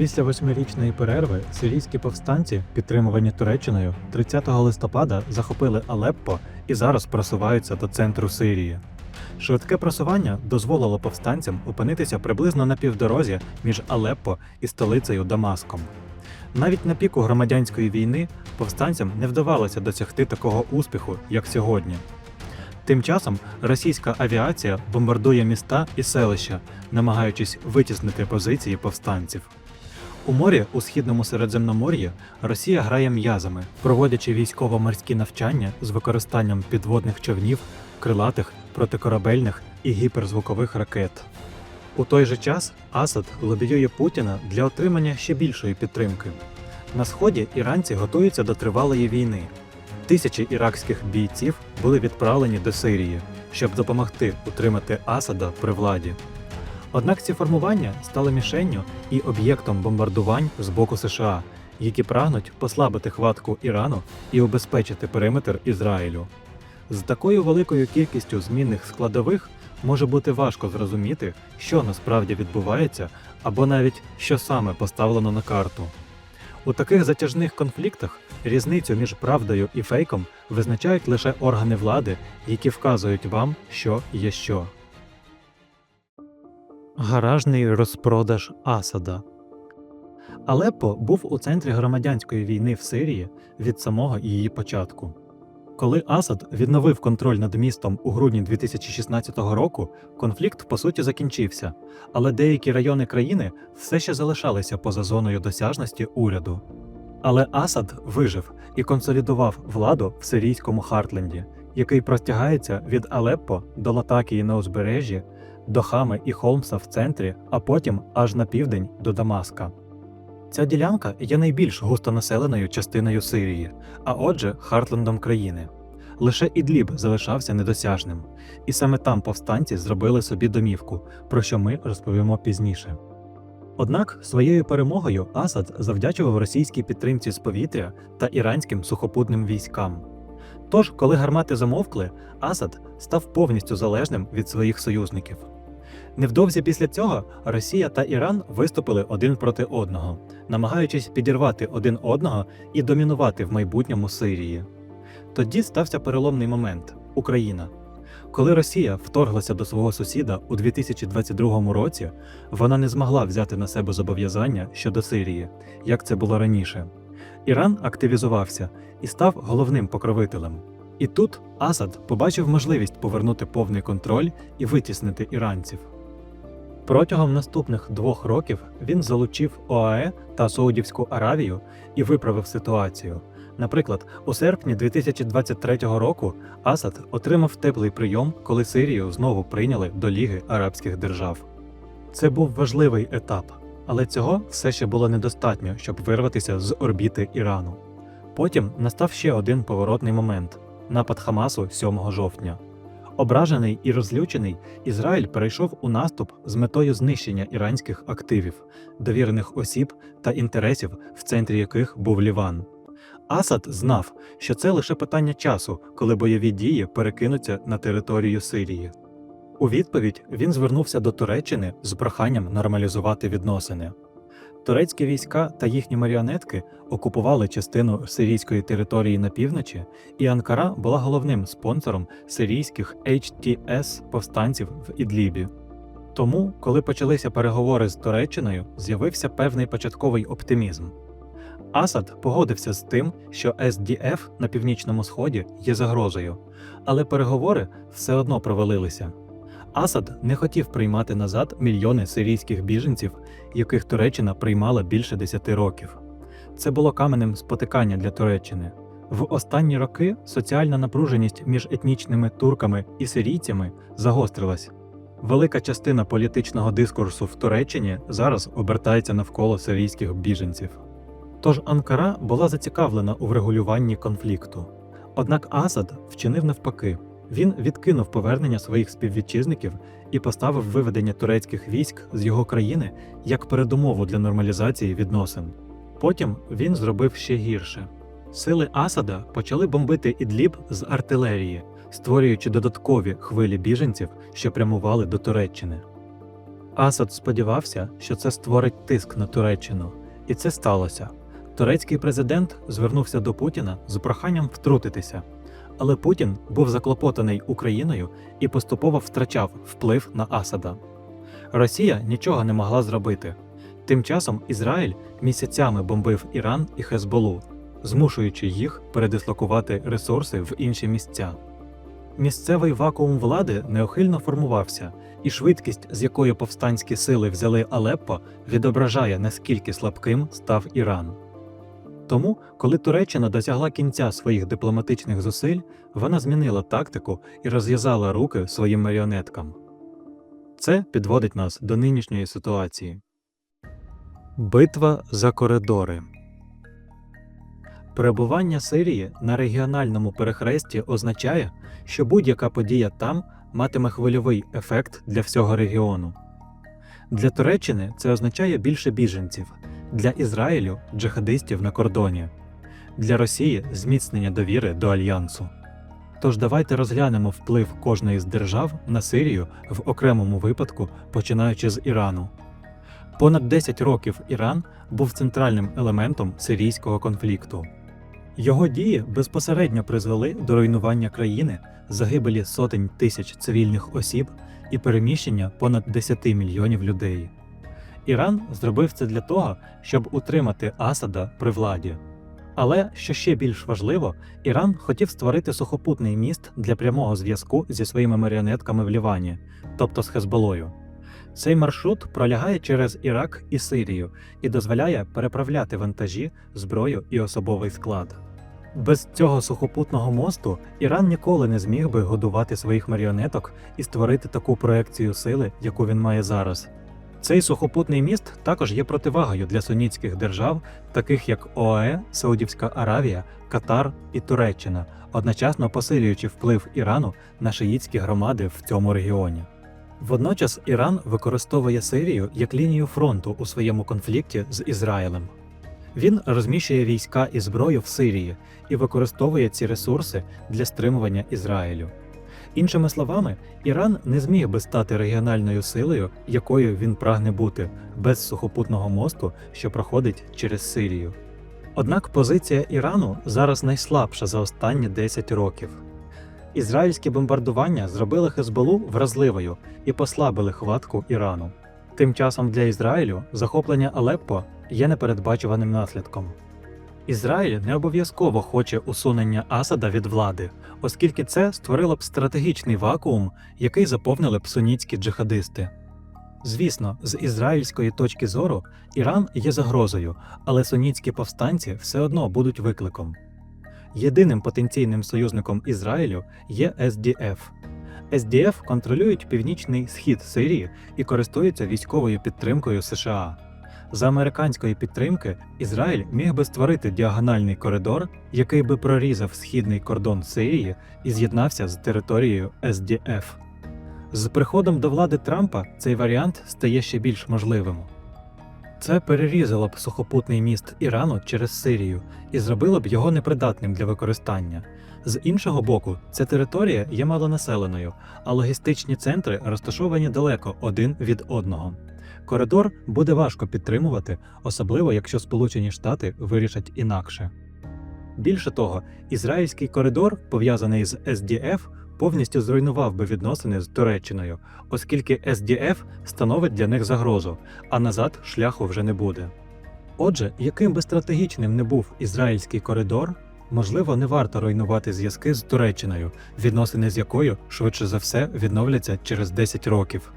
Після восьмирічної перерви сирійські повстанці, підтримувані Туреччиною, 30 листопада захопили Алеппо і зараз просуваються до центру Сирії. Швидке просування дозволило повстанцям опинитися приблизно на півдорозі між Алеппо і столицею Дамаском. Навіть на піку громадянської війни повстанцям не вдавалося досягти такого успіху, як сьогодні. Тим часом російська авіація бомбардує міста і селища, намагаючись витіснити позиції повстанців. У морі у східному Середземномор'ї Росія грає м'язами, проводячи військово-морські навчання з використанням підводних човнів, крилатих, протикорабельних і гіперзвукових ракет. У той же час Асад лобіює Путіна для отримання ще більшої підтримки. На сході іранці готуються до тривалої війни. Тисячі іракських бійців були відправлені до Сирії, щоб допомогти утримати Асада при владі. Однак ці формування стали мішенню і об'єктом бомбардувань з боку США, які прагнуть послабити хватку Ірану і убезпечити периметр Ізраїлю. З такою великою кількістю змінних складових може бути важко зрозуміти, що насправді відбувається, або навіть що саме поставлено на карту. У таких затяжних конфліктах різницю між правдою і фейком визначають лише органи влади, які вказують вам, що є що. Гаражний розпродаж Асада Алеппо був у центрі громадянської війни в Сирії від самого її початку. Коли Асад відновив контроль над містом у грудні 2016 року, конфлікт по суті закінчився, але деякі райони країни все ще залишалися поза зоною досяжності уряду. Але Асад вижив і консолідував владу в сирійському Хартленді, який простягається від Алеппо до Латакії на узбережжі, до Хами і Холмса в центрі, а потім аж на південь до Дамаска. Ця ділянка є найбільш густонаселеною частиною Сирії, а отже, Хартлендом країни. Лише Ідліб залишався недосяжним, і саме там повстанці зробили собі домівку, про що ми розповімо пізніше. Однак своєю перемогою Асад завдячував російській підтримці з повітря та іранським сухопутним військам. Тож, коли гармати замовкли, Асад став повністю залежним від своїх союзників. Невдовзі після цього Росія та Іран виступили один проти одного, намагаючись підірвати один одного і домінувати в майбутньому Сирії. Тоді стався переломний момент Україна. Коли Росія вторглася до свого сусіда у 2022 році, вона не змогла взяти на себе зобов'язання щодо Сирії, як це було раніше. Іран активізувався і став головним покровителем. І тут Асад побачив можливість повернути повний контроль і витіснити іранців. Протягом наступних двох років він залучив ОАЕ та Саудівську Аравію і виправив ситуацію. Наприклад, у серпні 2023 року Асад отримав теплий прийом, коли Сирію знову прийняли до Ліги Арабських Держав. Це був важливий етап, але цього все ще було недостатньо, щоб вирватися з орбіти Ірану. Потім настав ще один поворотний момент напад Хамасу 7 жовтня. Ображений і розлючений, Ізраїль перейшов у наступ з метою знищення іранських активів, довірених осіб та інтересів, в центрі яких був Ліван. Асад знав, що це лише питання часу, коли бойові дії перекинуться на територію Сирії. У відповідь він звернувся до Туреччини з проханням нормалізувати відносини. Турецькі війська та їхні маріонетки окупували частину сирійської території на півночі, і Анкара була головним спонсором сирійських HTS повстанців в Ідлібі. Тому, коли почалися переговори з Туреччиною, з'явився певний початковий оптимізм. Асад погодився з тим, що SDF на північному сході є загрозою, але переговори все одно провалилися. Асад не хотів приймати назад мільйони сирійських біженців, яких Туреччина приймала більше 10 років. Це було каменем спотикання для Туреччини. В останні роки соціальна напруженість між етнічними турками і сирійцями загострилась. Велика частина політичного дискурсу в Туреччині зараз обертається навколо сирійських біженців. Тож Анкара була зацікавлена у врегулюванні конфлікту. Однак Асад вчинив навпаки. Він відкинув повернення своїх співвітчизників і поставив виведення турецьких військ з його країни як передумову для нормалізації відносин. Потім він зробив ще гірше. Сили Асада почали бомбити Ідліб з артилерії, створюючи додаткові хвилі біженців, що прямували до Туреччини. Асад сподівався, що це створить тиск на Туреччину, і це сталося. Турецький президент звернувся до Путіна з проханням втрутитися, але Путін був заклопотаний Україною і поступово втрачав вплив на Асада. Росія нічого не могла зробити. Тим часом Ізраїль місяцями бомбив Іран і Хезболу, змушуючи їх передислокувати ресурси в інші місця. Місцевий вакуум влади неохильно формувався, і швидкість, з якою повстанські сили взяли Алеппо, відображає, наскільки слабким став Іран. Тому, коли Туреччина досягла кінця своїх дипломатичних зусиль, вона змінила тактику і розв'язала руки своїм маріонеткам. Це підводить нас до нинішньої ситуації. Битва за коридори. Перебування Сирії на регіональному перехресті означає, що будь-яка подія там матиме хвильовий ефект для всього регіону. Для Туреччини це означає більше біженців, для Ізраїлю джихадистів на кордоні, для Росії зміцнення довіри до альянсу. Тож давайте розглянемо вплив кожної з держав на Сирію в окремому випадку, починаючи з Ірану. Понад 10 років Іран був центральним елементом сирійського конфлікту. Його дії безпосередньо призвели до руйнування країни, загибелі сотень тисяч цивільних осіб і переміщення понад 10 мільйонів людей. Іран зробив це для того, щоб утримати Асада при владі. Але, що ще більш важливо, Іран хотів створити сухопутний міст для прямого зв'язку зі своїми маріонетками в Лівані, тобто з Хезболою. Цей маршрут пролягає через Ірак і Сирію і дозволяє переправляти вантажі, зброю і особовий склад. Без цього сухопутного мосту Іран ніколи не зміг би годувати своїх маріонеток і створити таку проекцію сили, яку він має зараз. Цей сухопутний міст також є противагою для сунітських держав, таких як ОАЕ, Саудівська Аравія, Катар і Туреччина, одночасно посилюючи вплив Ірану на шиїтські громади в цьому регіоні. Водночас Іран використовує Сирію як лінію фронту у своєму конфлікті з Ізраїлем. Він розміщує війська і зброю в Сирії і використовує ці ресурси для стримування Ізраїлю. Іншими словами, Іран не зміг би стати регіональною силою, якою він прагне бути, без сухопутного мосту, що проходить через Сирію. Однак позиція Ірану зараз найслабша за останні 10 років. Ізраїльські бомбардування зробили Хезболу вразливою і послабили хватку Ірану. Тим часом для Ізраїлю захоплення Алеппо є непередбачуваним наслідком. Ізраїль не обов'язково хоче усунення Асада від влади, оскільки це створило б стратегічний вакуум, який заповнили б сунітські джихадисти. Звісно, з ізраїльської точки зору Іран є загрозою, але сунітські повстанці все одно будуть викликом. Єдиним потенційним союзником Ізраїлю є SDF. SDF контролюють північний схід Сирії і користуються військовою підтримкою США. За американської підтримки Ізраїль міг би створити діагональний коридор, який би прорізав східний кордон Сирії і з'єднався з територією SDF. З приходом до влади Трампа цей варіант стає ще більш можливим. Це перерізало б сухопутний міст Ірану через Сирію і зробило б його непридатним для використання. З іншого боку, ця територія є малонаселеною, а логістичні центри розташовані далеко один від одного. Коридор буде важко підтримувати, особливо якщо Сполучені Штати вирішать інакше. Більше того, ізраїльський коридор, пов'язаний з SDF, повністю зруйнував би відносини з Туреччиною, оскільки SDF становить для них загрозу, а назад шляху вже не буде. Отже, яким би стратегічним не був ізраїльський коридор, можливо, не варто руйнувати зв'язки з Туреччиною, відносини з якою швидше за все відновляться через 10 років.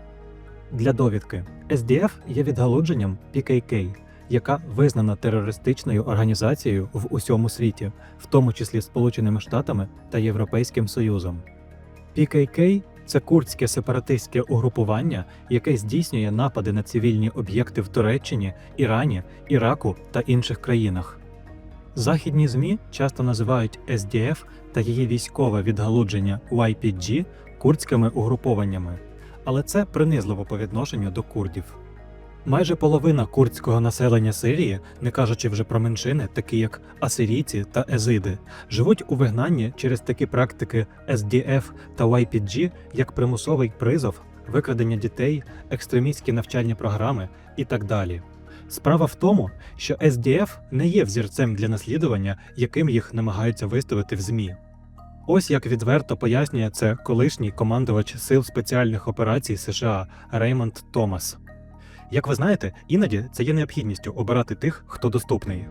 Для довідки SDF є відгалудженням PKK, яка визнана терористичною організацією в усьому світі, в тому числі Сполученими Штатами та Європейським Союзом. PKK – це курдське сепаратистське угрупування, яке здійснює напади на цивільні об'єкти в Туреччині, Ірані, Іраку та інших країнах. Західні ЗМІ часто називають SDF та її військове відгалудження YPG курдськими угрупованнями, але це принизливо по відношенню до курдів. Майже половина курдського населення Сирії, не кажучи вже про меншини, такі як асирійці та езиди, живуть у вигнанні через такі практики SDF та YPG як примусовий призов викрадення дітей, екстремістські навчальні програми і так далі. Справа в тому, що SDF не є взірцем для наслідування, яким їх намагаються виставити в ЗМІ. Ось як відверто пояснює це колишній командувач Сил спеціальних операцій США Реймонд Томас. Як ви знаєте, іноді це є необхідністю обирати тих, хто доступний.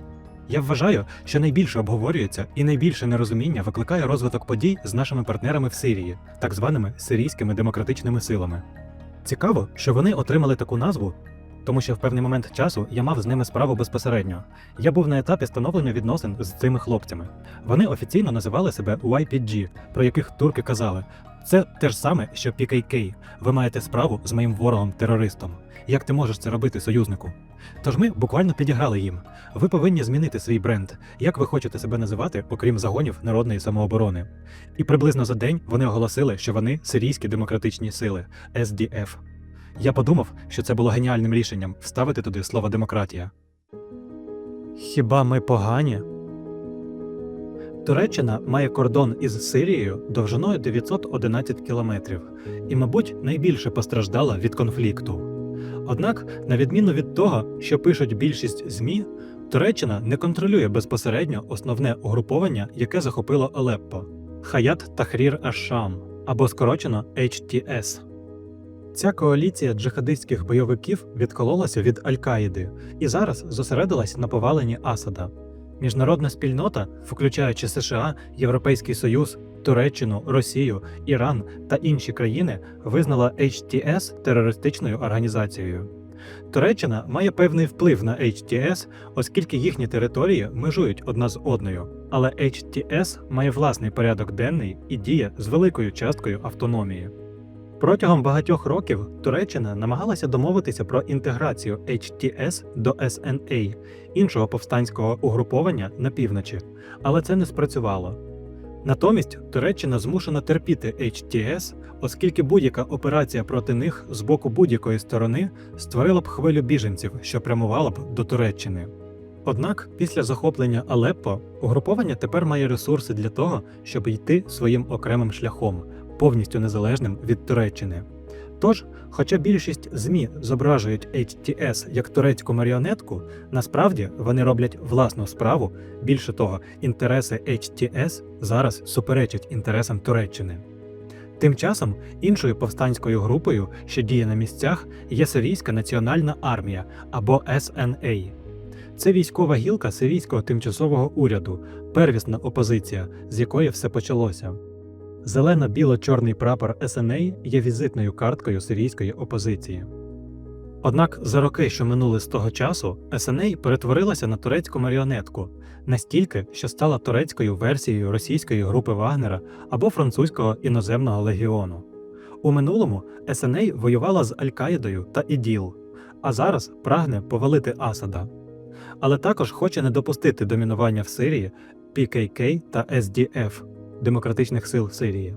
Я вважаю, що найбільше обговорюється і найбільше нерозуміння викликає розвиток подій з нашими партнерами в Сирії, так званими сирійськими демократичними силами. Цікаво, що вони отримали таку назву, тому що в певний момент часу я мав з ними справу безпосередньо. Я був на етапі становлення відносин з цими хлопцями. Вони офіційно називали себе YPG, про яких турки казали. Це те ж саме, що PKK. Ви маєте справу з моїм ворогом-терористом. Як ти можеш це робити, союзнику? Тож ми буквально підіграли їм. Ви повинні змінити свій бренд. Як ви хочете себе називати, окрім загонів народної самооборони? І приблизно за день вони оголосили, що вони сирійські демократичні сили SDF. Я подумав, що це було геніальним рішенням вставити туди слово демократія. Хіба ми погані? Туреччина має кордон із Сирією довжиною 911 кілометрів і, мабуть, найбільше постраждала від конфлікту. Однак, на відміну від того, що пишуть більшість ЗМІ, Туреччина не контролює безпосередньо основне угруповання, яке захопило Алеппо Хаят Тахрір Аш-Шам або скорочено HTS. Ця коаліція джихадистських бойовиків відкололася від Аль-Каїди і зараз зосередилась на поваленні Асада. Міжнародна спільнота, включаючи США, Європейський Союз, Туреччину, Росію, Іран та інші країни, визнала HTS терористичною організацією. Туреччина має певний вплив на HTS, оскільки їхні території межують одна з одною. Але HTS має власний порядок денний і діє з великою часткою автономії. Протягом багатьох років Туреччина намагалася домовитися про інтеграцію HTS до SNA, іншого повстанського угруповання на півночі, але це не спрацювало. Натомість Туреччина змушена терпіти HTS, оскільки будь-яка операція проти них з боку будь-якої сторони створила б хвилю біженців, що прямувала б до Туреччини. Однак після захоплення Алеппо угруповання тепер має ресурси для того, щоб йти своїм окремим шляхом, повністю незалежним від Туреччини. Тож, хоча більшість ЗМІ зображують HTS як турецьку маріонетку, насправді вони роблять власну справу. Більше того, інтереси HTS зараз суперечать інтересам Туреччини. Тим часом іншою повстанською групою, що діє на місцях, є Сирійська національна армія або SNA. Це військова гілка сирійського тимчасового уряду, первісна опозиція, з якої все почалося. Зелено-біло-чорний прапор SNA є візитною карткою сирійської опозиції. Однак за роки, що минули з того часу, SNA перетворилася на турецьку маріонетку настільки, що стала турецькою версією російської групи Вагнера або французького іноземного легіону. У минулому SNA воювала з Аль-Каїдою та ІДІЛ, а зараз прагне повалити Асада. Але також хоче не допустити домінування в Сирії PKK та SDF демократичних сил Сирії.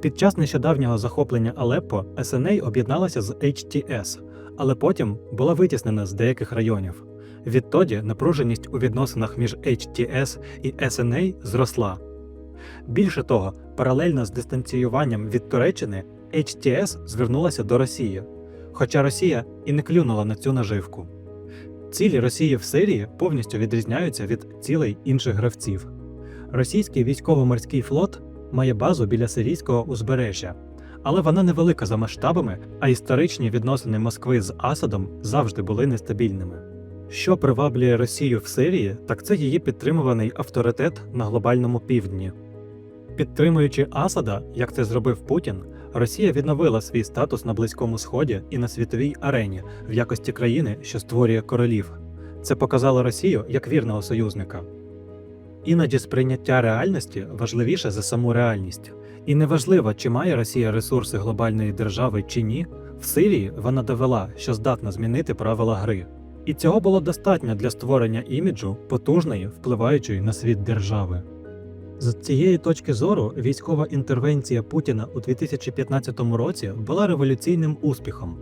Під час нещодавнього захоплення Алеппо SNA об'єдналася з HTS, але потім була витіснена з деяких районів. Відтоді напруженість у відносинах між HTS і SNA зросла. Більше того, паралельно з дистанціюванням від Туреччини HTS звернулася до Росії, хоча Росія і не клюнула на цю наживку. Цілі Росії в Сирії повністю відрізняються від цілей інших гравців. Російський військово-морський флот має базу біля сирійського узбережжя, але вона невелика за масштабами, а історичні відносини Москви з Асадом завжди були нестабільними. Що приваблює Росію в Сирії, так це її підтримуваний авторитет на глобальному півдні. Підтримуючи Асада, як це зробив Путін, Росія відновила свій статус на Близькому Сході і на світовій арені в якості країни, що створює королів. Це показало Росію як вірного союзника. Іноді сприйняття реальності важливіше за саму реальність. І неважливо, чи має Росія ресурси глобальної держави чи ні, в Сирії вона довела, що здатна змінити правила гри. І цього було достатньо для створення іміджу потужної, впливаючої на світ держави. З цієї точки зору військова інтервенція Путіна у 2015 році була революційним успіхом.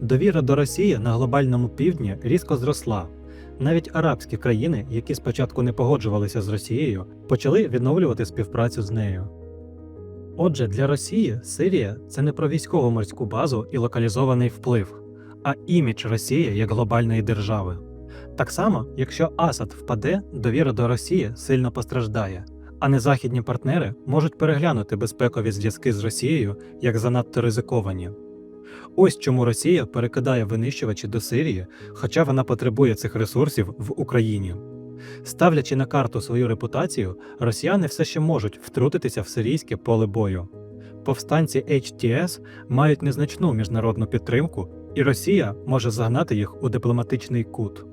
Довіра до Росії на глобальному півдні різко зросла. Навіть арабські країни, які спочатку не погоджувалися з Росією, почали відновлювати співпрацю з нею. Отже, для Росії Сирія це не про військово морську базу і локалізований вплив, а імідж Росії як глобальної держави. Так само, якщо Асад впаде, довіра до Росії сильно постраждає, а незахідні партнери можуть переглянути безпекові зв'язки з Росією як занадто ризиковані. Ось чому Росія перекидає винищувачі до Сирії, хоча вона потребує цих ресурсів в Україні. Ставлячи на карту свою репутацію, росіяни все ще можуть втрутитися в сирійське поле бою. Повстанці HTS мають незначну міжнародну підтримку, і Росія може загнати їх у дипломатичний кут.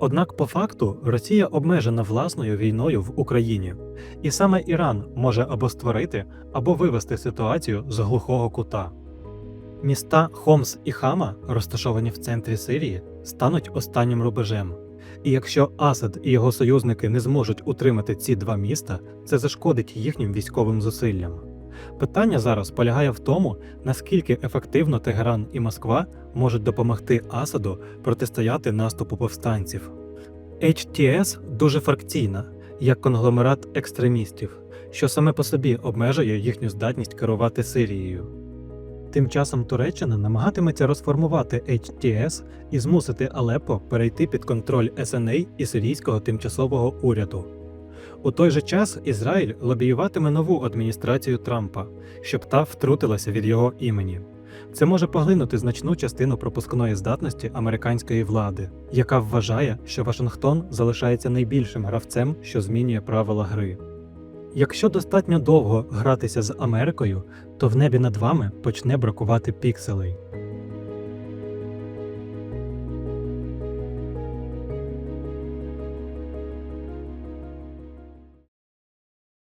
Однак, по факту, Росія обмежена власною війною в Україні, і саме Іран може або створити, або вивести ситуацію з глухого кута. Міста Хомс і Хама, розташовані в центрі Сирії, стануть останнім рубежем. І якщо Асад і його союзники не зможуть утримати ці два міста, це зашкодить їхнім військовим зусиллям. Питання зараз полягає в тому, наскільки ефективно Тегеран і Москва можуть допомогти Асаду протистояти наступу повстанців. HTS дуже фракційна, як конгломерат екстремістів, що саме по собі обмежує їхню здатність керувати Сирією. Тим часом Туреччина намагатиметься розформувати HTS і змусити Алеппо перейти під контроль СНА і сирійського тимчасового уряду. У той же час Ізраїль лобіюватиме нову адміністрацію Трампа, щоб та втрутилася від його імені. Це може поглинути значну частину пропускної здатності американської влади, яка вважає, що Вашингтон залишається найбільшим гравцем, що змінює правила гри. Якщо достатньо довго гратися з Америкою, то в небі над вами почне бракувати пікселей.